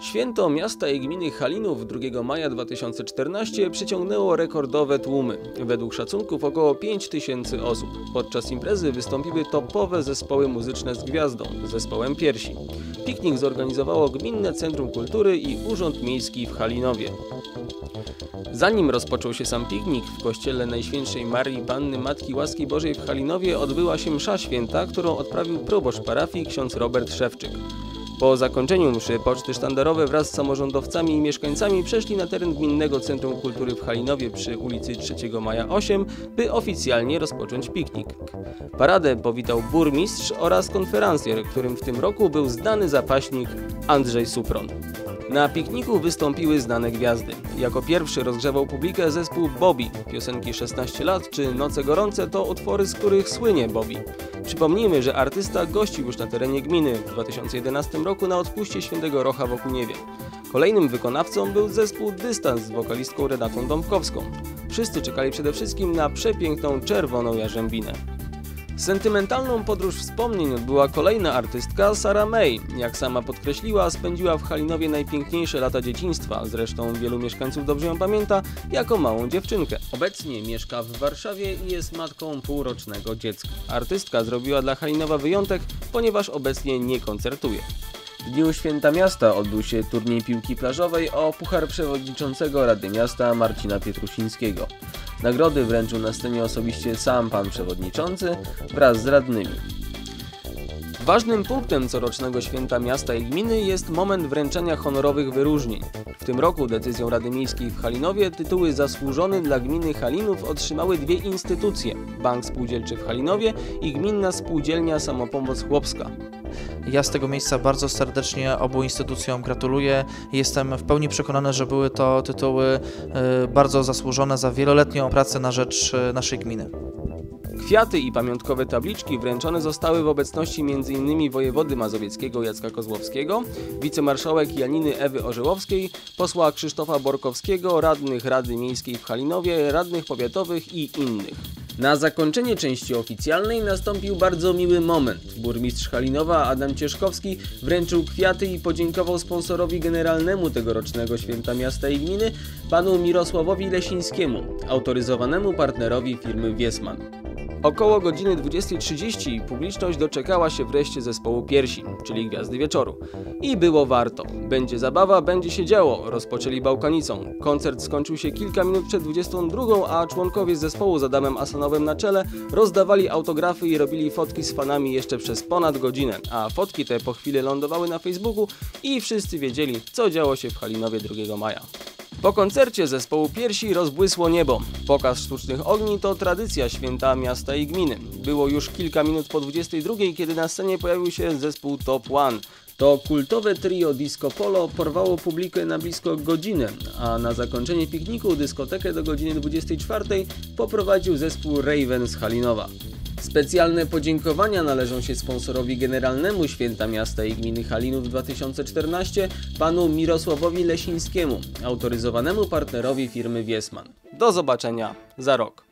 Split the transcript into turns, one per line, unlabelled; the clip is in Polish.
Święto miasta i gminy Halinów 2 maja 2014 przyciągnęło rekordowe tłumy. Według szacunków około 5 tysięcy osób. Podczas imprezy wystąpiły topowe zespoły muzyczne z gwiazdą, zespołem Piersi. Piknik zorganizowało Gminne Centrum Kultury i Urząd Miejski w Halinowie. Zanim rozpoczął się sam piknik, w kościele Najświętszej Marii Panny Matki Łaski Bożej w Halinowie odbyła się msza święta, którą odprawił proboszcz parafii ksiądz Robert Szewczyk. Po zakończeniu mszy poczty sztandarowe wraz z samorządowcami i mieszkańcami przeszli na teren Gminnego Centrum Kultury w Halinowie przy ulicy 3 Maja 8, by oficjalnie rozpocząć piknik. Paradę powitał burmistrz oraz konferencjer, którym w tym roku był znany zapaśnik Andrzej Supron. Na pikniku wystąpiły znane gwiazdy. Jako pierwszy rozgrzewał publikę zespół Bobby. Piosenki 16 lat czy Noce Gorące to utwory, z których słynie Bobby. Przypomnijmy, że artysta gościł już na terenie gminy w 2011 roku na odpuście Świętego Rocha w Okuniewie. Kolejnym wykonawcą był zespół Dystans z wokalistką Renatą Dąbkowską. Wszyscy czekali przede wszystkim na przepiękną czerwoną jarzębinę. Sentymentalną podróż wspomnień odbyła kolejna artystka, Sara May. Jak sama podkreśliła, spędziła w Halinowie najpiękniejsze lata dzieciństwa, zresztą wielu mieszkańców dobrze ją pamięta, jako małą dziewczynkę. Obecnie mieszka w Warszawie i jest matką półrocznego dziecka. Artystka zrobiła dla Halinowa wyjątek, ponieważ obecnie nie koncertuje. W dniu Święta Miasta odbył się turniej piłki plażowej o puchar przewodniczącego Rady Miasta Marcina Pietrusińskiego. Nagrody wręczył na scenie osobiście sam pan przewodniczący wraz z radnymi. Ważnym punktem corocznego święta miasta i gminy jest moment wręczenia honorowych wyróżnień. W tym roku decyzją Rady Miejskiej w Halinowie tytuły zasłużony dla gminy Halinów otrzymały dwie instytucje: Bank Spółdzielczy w Halinowie i Gminna Spółdzielnia Samopomoc Chłopska.
Ja z tego miejsca bardzo serdecznie obu instytucjom gratuluję. Jestem w pełni przekonany, że były to tytuły y, bardzo zasłużone za wieloletnią pracę na rzecz y, naszej gminy.
Kwiaty i pamiątkowe tabliczki wręczone zostały w obecności m.in. wojewody mazowieckiego Jacka Kozłowskiego, wicemarszałek Janiny Ewy Orzełowskiej, posła Krzysztofa Borkowskiego, radnych Rady Miejskiej w Halinowie, radnych powiatowych i innych. Na zakończenie części oficjalnej nastąpił bardzo miły moment. Burmistrz Halinowa Adam Cieszkowski wręczył kwiaty i podziękował sponsorowi generalnemu tegorocznego Święta Miasta i Gminy, panu Mirosławowi Lesińskiemu, autoryzowanemu partnerowi firmy Wiesman. Około godziny 20.30 publiczność doczekała się wreszcie zespołu Piersi, czyli Gwiazdy Wieczoru. I było warto. Będzie zabawa, będzie się działo, rozpoczęli bałkanicą. Koncert skończył się kilka minut przed 22, a członkowie zespołu z Adamem Asanowem na czele rozdawali autografy i robili fotki z fanami jeszcze przez ponad godzinę, a fotki te po chwili lądowały na Facebooku i wszyscy wiedzieli, co działo się w Halinowie 2 maja. Po koncercie zespołu Piersi rozbłysło niebo. Pokaz sztucznych ogni to tradycja święta miasta i gminy. Było już kilka minut po 22, kiedy na scenie pojawił się zespół Top One. To kultowe trio Disco Polo porwało publikę na blisko godzinę, a na zakończenie pikniku dyskotekę do godziny 24 poprowadził zespół Raven z Halinowa. Specjalne podziękowania należą się sponsorowi generalnemu Święta Miasta i Gminy Halinów 2014, panu Mirosławowi Lesińskiemu, autoryzowanemu partnerowi firmy Wiesman. Do zobaczenia za rok.